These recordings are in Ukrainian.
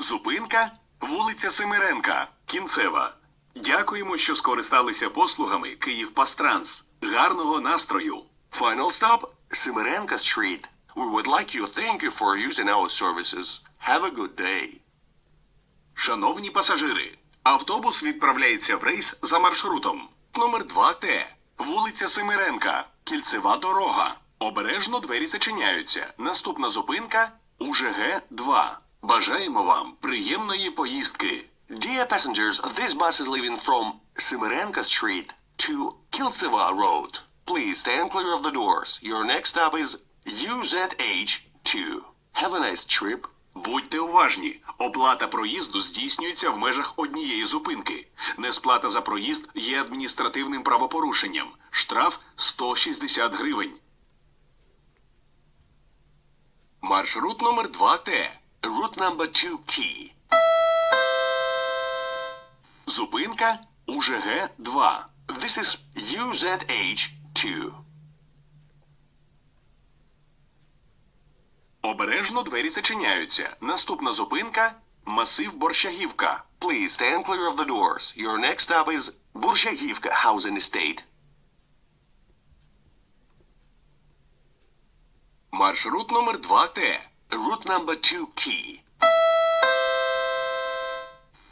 Зупинка вулиця Семиренка, кінцева. Дякуємо, що скористалися послугами Київпастранс. Гарного настрою. Final stop, Simerenka Street. We would like you to thank you for using our services. Have a good day. Шановні пасажири, автобус відправляється в рейс за маршрутом номер 2Т, вулиця Семиренка, кільцева дорога. Обережно двері зачиняються. Наступна зупинка УЖГ 2. Бажаємо вам приємної поїздки. Dear passengers, this bus is leaving from Simerenka Street to Kiltseva Road. Please stand clear of the doors. Your next stop is UZH2. Have a nice trip. Будьте уважні, оплата проїзду здійснюється в межах однієї зупинки. Несплата за проїзд є адміністративним правопорушенням. Штраф 160 гривень. Маршрут номер 2Т. Route number 2T. Зупинка УЖГ 2. This is UZH2. Обережно двері зачиняються. Наступна зупинка масив Борщагівка. Please stand clear of the doors. Your next stop is Burshagivka Housing Estate. Маршрут номер 2Т. Route number 2T.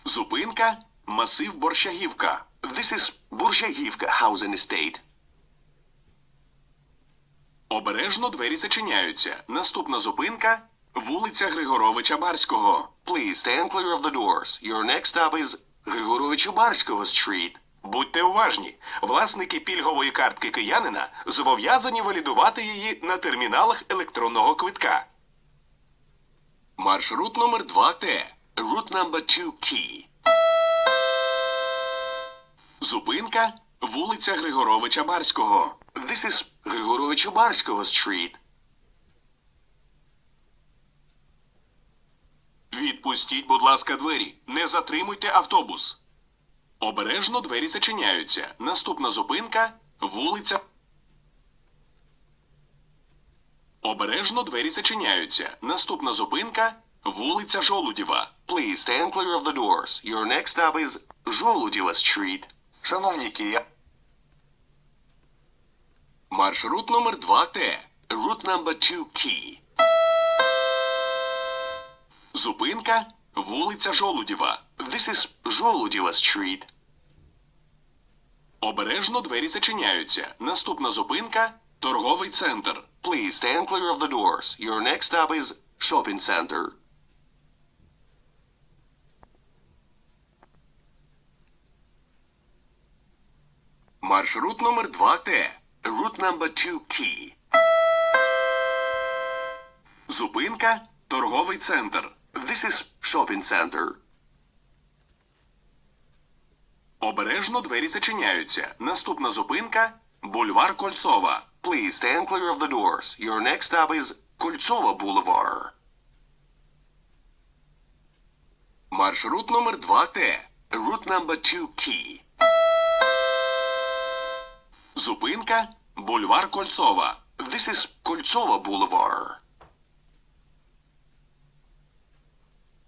Зупинка масив Борщагівка. This is Burshagivka Housing Estate. Обережно двері зачиняються. Наступна зупинка вулиця Григоровича Барського. Please stand clear of the doors. Your next stop is Grigorovich Ubarskого Street. Будьте уважні, власники пільгової картки киянина зобов'язані валідувати її на терміналах електронного квитка. Маршрут номер 2Т. Route number 2T. Зупинка вулиця Григоровича Барського. This is Grigorovich Ubarskого Street. Відпустіть, будь ласка, двері. Не затримуйте автобус. Обережно двері зачиняються. Наступна зупинка вулиця. Обережно двері зачиняються. Наступна зупинка вулиця Жолудєва. Please stand clear of the doors. Your next stop is Жолудєва Street. Шановні кия, Маршрут номер 2Т. Route number 2T. Зупинка вулиця Жолудєва. This is Жолудєва Street. Обережно двері зачиняються. Наступна зупинка торговий центр. Please stand clear of the doors. Your next stop is Shopping Center. Маршрут номер 2Т. Route number 2T. Зупинка торговий центр. This is Shopping Center. Обережно двері зачиняються. Наступна зупинка бульвар Кольцова. Please stand clear of the doors. Your next stop is Кольцова Boulevard. Маршрут номер 2Т. Route number 2T. Зупинка бульвар Кольцова. This is Кольцова Boulevard.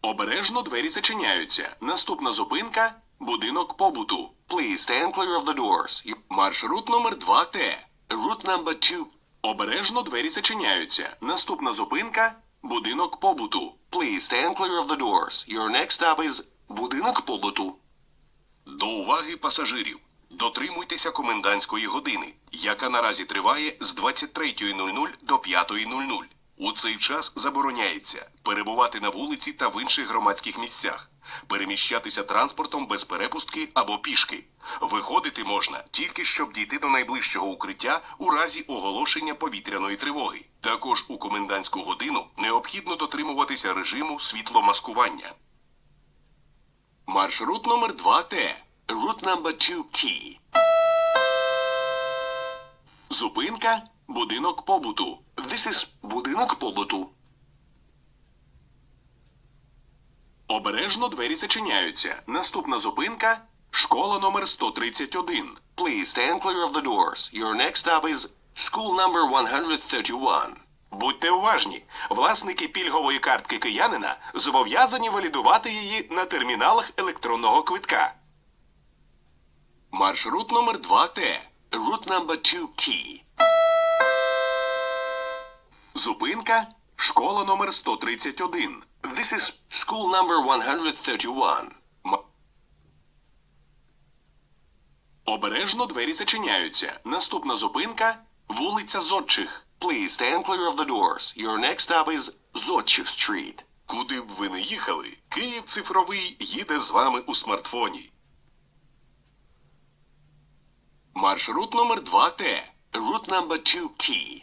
Обережно двері зачиняються. Наступна зупинка будинок побуту. Please stand clear of the doors. Маршрут номер 2Т. Route number 2. Обережно двері зачиняються. Наступна зупинка будинок побуту. Please stand clear of the doors. Your next stop is Будинок побуту. До уваги пасажирів. Дотримуйтеся комендантської години, яка наразі триває з 23.00 до 5.00. У цей час забороняється перебувати на вулиці та в інших громадських місцях, переміщатися транспортом без перепустки або пішки. Виходити можна тільки щоб дійти до найближчого укриття у разі оголошення повітряної тривоги. Також у комендантську годину необхідно дотримуватися режиму світломаскування. Маршрут номер 2Т. Route number 2T. Зупинка будинок побуту. This is Будинок побуту. Обережно двері зачиняються. Наступна зупинка школа номер 131. Please stand clear of the doors. Your next stop is School number 131. Будьте уважні, власники пільгової картки киянина зобов'язані валідувати її на терміналах електронного квитка. Маршрут номер 2Т. Route number 2T. Зупинка школа номер 131. This is school number 131. М- Обережно двері зачиняються. Наступна зупинка вулиця Зодчих. Please stand clear of the doors. Your next stop is Zotchik Street. Куди б ви не їхали, Київ цифровий їде з вами у смартфоні. Маршрут номер 2Т. Route number 2T.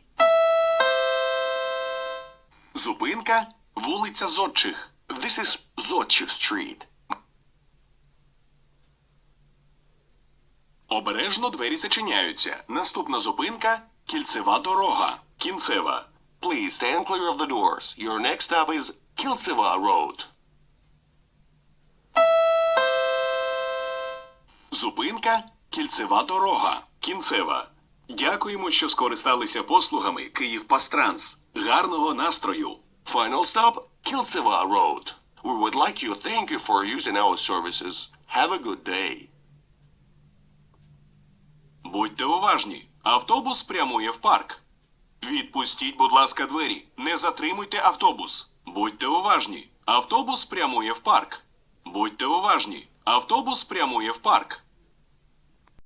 Зупинка вулиця Зодчих. This is Zotchik Street. Обережно двері зачиняються. Наступна зупинка кільцева дорога. Кінцева. Please stand clear of the doors. Your next stop is Kiltseva Road. Зупинка кільцева дорога. Кінцева. Дякуємо, що скористалися послугами Київ Пастранс. Гарного настрою! Final stop, Kiltseva Road. We would like you thank you for using our services. Have a good day. Будьте уважні. Автобус прямує в парк. Відпустіть, будь ласка, двері. Не затримуйте автобус. Будьте уважні. Автобус прямує в парк. Будьте уважні. Автобус прямує в парк.